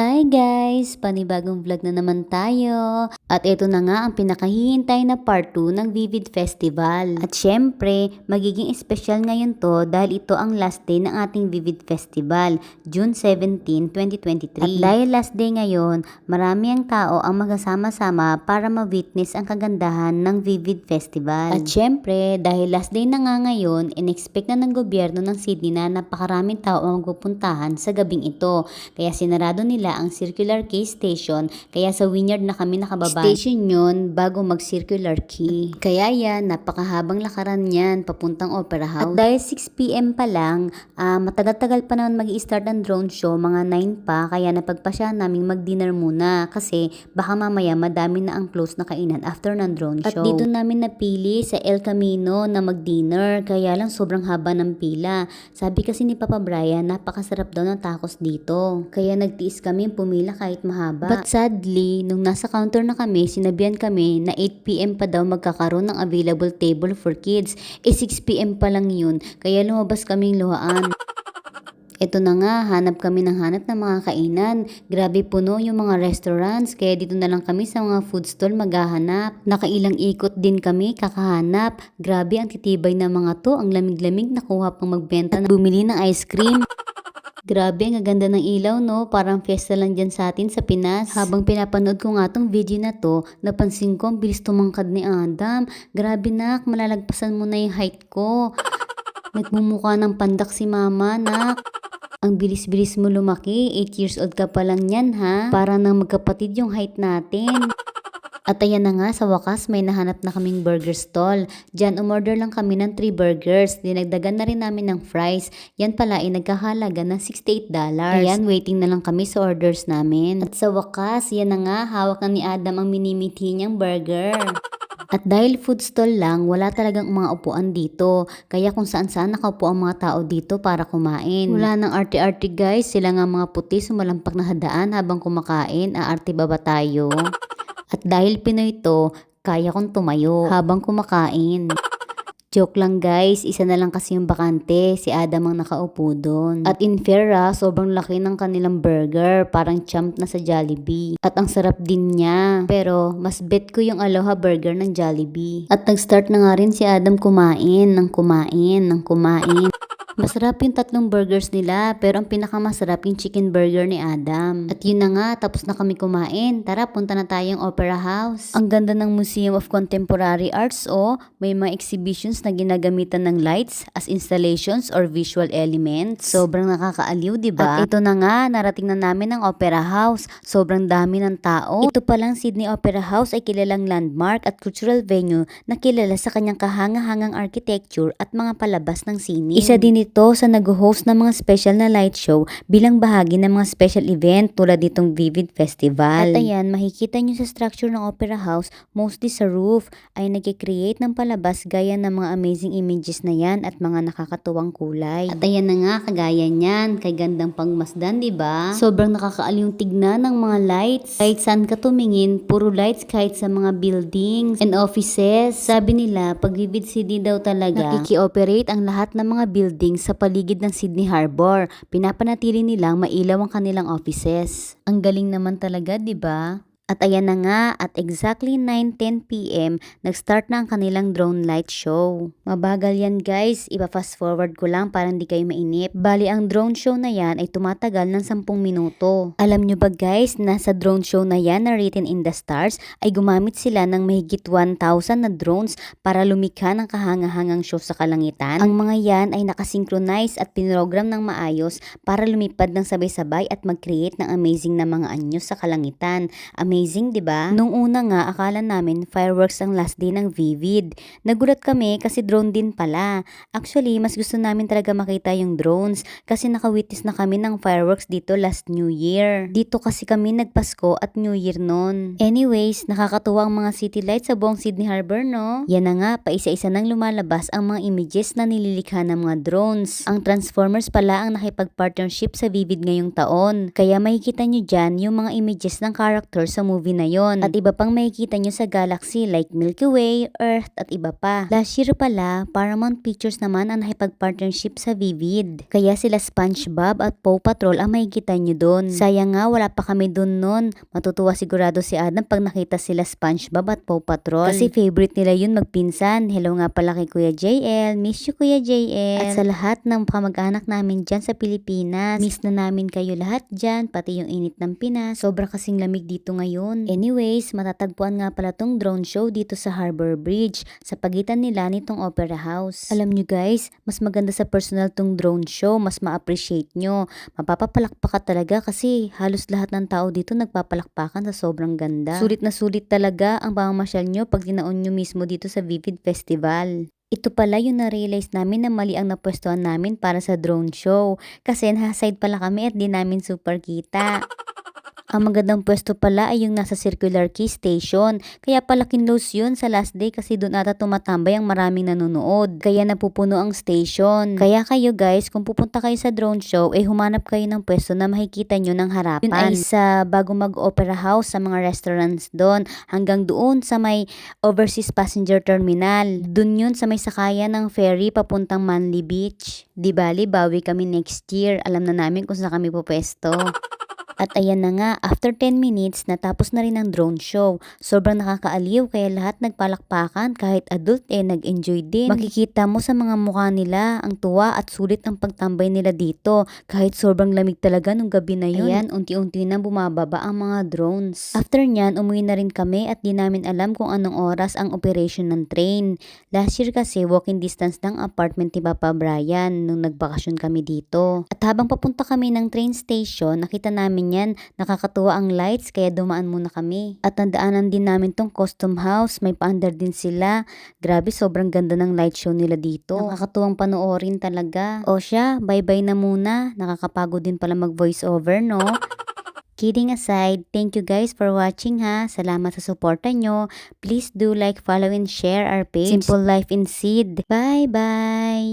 Hi guys! Panibagong vlog na naman tayo. At ito na nga ang pinakahihintay na part 2 ng Vivid Festival. At syempre, magiging espesyal ngayon to dahil ito ang last day ng ating Vivid Festival, June 17, 2023. At dahil last day ngayon, marami ang tao ang magkasama-sama para ma-witness ang kagandahan ng Vivid Festival. At syempre, dahil last day na nga ngayon, in-expect na ng gobyerno ng Sydney na napakaraming tao ang magpupuntahan sa gabing ito. Kaya sinarado nila nila ang Circular Quay Station kaya sa Wynyard na kami nakababa. Station yun bago mag-Circular Quay. Kaya yan, napakahabang lakaran yan papuntang Opera House. At dahil 6pm pa lang, uh, matagal-tagal pa naman mag start ang drone show, mga 9 pa, kaya napagpasya namin mag-dinner muna kasi baka mamaya madami na ang close na kainan after ng drone show. At dito namin napili sa El Camino na mag-dinner, kaya lang sobrang haba ng pila. Sabi kasi ni Papa Brian, napakasarap daw ng tacos dito. Kaya nagtiis kami kami pumila kahit mahaba. But sadly, nung nasa counter na kami, sinabihan kami na 8pm pa daw magkakaroon ng available table for kids. Eh 6pm pa lang yun, kaya lumabas kaming luhaan. Ito na nga, hanap kami ng hanap ng mga kainan. Grabe puno yung mga restaurants, kaya dito na lang kami sa mga food stall maghahanap. Nakailang ikot din kami kakahanap. Grabe ang titibay ng mga to, ang lamig-lamig nakuha pang magbenta na bumili ng ice cream. Grabe, ang ganda ng ilaw, no? Parang fiesta lang dyan sa atin sa Pinas. Habang pinapanood ko nga tong video na to, napansin ko ang bilis tumangkad ni Adam. Grabe nak, malalagpasan mo na yung height ko. Nagmumukha ng pandak si mama, nak. Ang bilis-bilis mo lumaki, 8 years old ka pa lang yan ha. Para nang magkapatid yung height natin. At ayan na nga, sa wakas may nahanap na kaming burger stall. Diyan, umorder lang kami ng 3 burgers. Dinagdagan na rin namin ng fries. Yan pala ay nagkahalaga ng $68. Ayan, waiting na lang kami sa orders namin. At sa wakas, yan na nga, hawak na ni Adam ang minimiti niyang burger. At dahil food stall lang, wala talagang mga upuan dito. Kaya kung saan saan nakaupo ang mga tao dito para kumain. Wala nang arte-arte guys, sila nga mga puti sumalampak na hadaan habang kumakain. Aarte ba ba tayo? At dahil Pinoy to, kaya kong tumayo habang kumakain. Joke lang guys, isa na lang kasi yung bakante, si Adam ang nakaupo doon. At in fair ah, sobrang laki ng kanilang burger, parang champ na sa Jollibee. At ang sarap din niya. Pero mas bet ko yung Aloha burger ng Jollibee. At nag-start na nga rin si Adam kumain, ng kumain, ng kumain. Masarap yung tatlong burgers nila, pero ang pinakamasarap yung chicken burger ni Adam. At yun na nga, tapos na kami kumain. Tara, punta na tayong Opera House. Ang ganda ng Museum of Contemporary Arts o oh, may mga exhibitions na ginagamitan ng lights as installations or visual elements. Sobrang nakakaaliw, di ba? At ito na nga, narating na namin ang Opera House. Sobrang dami ng tao. Ito palang Sydney Opera House ay kilalang landmark at cultural venue na kilala sa kanyang kahanga-hangang architecture at mga palabas ng sine. Isa din ito sa nag-host ng mga special na light show bilang bahagi ng mga special event tulad ditong Vivid Festival. At ayan, makikita nyo sa structure ng Opera House, mostly sa roof, ay nag-create ng palabas gaya ng mga amazing images na yan at mga nakakatuwang kulay. At ayan na nga, kagaya niyan, kay gandang pangmasdan, di ba? Sobrang nakakaalyong tignan ng mga lights. Kahit saan ka tumingin, puro lights kahit sa mga buildings and offices. Sabi nila, pag Vivid City daw talaga, nakiki-operate ang lahat ng mga buildings building sa paligid ng Sydney Harbor. Pinapanatili nilang mailaw ang kanilang offices. Ang galing naman talaga, 'di ba? At ayan na nga, at exactly 9.10pm, nag-start na ang kanilang drone light show. Mabagal yan guys, ipa-fast forward ko lang para hindi kayo mainip. Bali, ang drone show na yan ay tumatagal ng 10 minuto. Alam nyo ba guys, na sa drone show na yan na written in the stars, ay gumamit sila ng mahigit 1,000 na drones para lumikha ng kahangahangang show sa kalangitan. Ang mga yan ay nakasynchronize at pinrogram ng maayos para lumipad ng sabay-sabay at mag-create ng amazing na mga anyo sa kalangitan. Amazing Amazing, 'di ba? Nung una nga akala namin fireworks ang last day ng Vivid. Nagulat kami kasi drone din pala. Actually, mas gusto namin talaga makita yung drones kasi nakawitness na kami ng fireworks dito last New Year. Dito kasi kami nagpasko at New Year noon. Anyways, nakakatuwa ang mga city lights sa buong Sydney Harbor, no? Yan na nga, paisa-isa nang lumalabas ang mga images na nililikha ng mga drones. Ang Transformers pala ang nakipag-partnership sa Vivid ngayong taon. Kaya makikita nyo dyan yung mga images ng characters sa sa movie na yon. At iba pang makikita nyo sa galaxy like Milky Way, Earth at iba pa. Last year pala, Paramount Pictures naman ang nakipag-partnership sa Vivid. Kaya sila SpongeBob at Paw Patrol ang makikita nyo doon. Sayang nga wala pa kami doon noon. Matutuwa sigurado si Adam pag nakita sila SpongeBob at Paw Patrol. Kasi favorite nila yun magpinsan. Hello nga pala kay Kuya JL. Miss you Kuya JL. At sa lahat ng kamag-anak namin dyan sa Pilipinas. Miss na namin kayo lahat dyan. Pati yung init ng Pinas. Sobra kasing lamig dito ngayon. Anyways, matatagpuan nga pala tong drone show dito sa Harbor Bridge. Sa pagitan nila nitong Opera House. Alam nyo guys, mas maganda sa personal tong drone show. Mas ma-appreciate nyo. Mapapapalakpak ka talaga kasi halos lahat ng tao dito nagpapalakpakan sa sobrang ganda. Sulit na sulit talaga ang pamamasyal nyo pag tinaon nyo mismo dito sa Vivid Festival. Ito pala yung na-realize namin na mali ang napwestuhan namin para sa drone show. Kasi nasa-side pala kami at di namin super kita. Ang magandang pwesto pala ay yung nasa Circular Quay Station. Kaya pala kinlose yun sa last day kasi doon ata tumatambay ang maraming nanonood. Kaya napupuno ang station. Kaya kayo guys, kung pupunta kayo sa drone show, eh humanap kayo ng pwesto na makikita nyo ng harapan. Yun ay sa bago mag-opera house sa mga restaurants doon. Hanggang doon sa may overseas passenger terminal. Doon yun sa may sakayan ng ferry papuntang Manly Beach. Di bali, bawi kami next year. Alam na namin kung saan kami pupwesto. At ayan na nga, after 10 minutes, natapos na rin ang drone show. Sobrang nakakaaliw kaya lahat nagpalakpakan kahit adult eh nag-enjoy din. Makikita mo sa mga mukha nila ang tuwa at sulit ng pagtambay nila dito kahit sobrang lamig talaga nung gabi na yun. Ayan, unti-unti na bumababa ang mga drones. After nyan, umuwi na rin kami at di namin alam kung anong oras ang operation ng train. Last year kasi walking distance ng apartment ni Papa Brian nung nagbakasyon kami dito. At habang papunta kami ng train station, nakita namin yan, nakakatuwa ang lights kaya dumaan muna kami. At nandaanan din namin tong custom house, may paandar din sila. Grabe, sobrang ganda ng light show nila dito. Nakakatuwang panoorin talaga. O siya, bye-bye na muna. Nakakapagod din pala mag voice over, no? Kidding aside, thank you guys for watching ha. Salamat sa suporta nyo. Please do like, follow, and share our page. Simple Life in Seed. Bye-bye!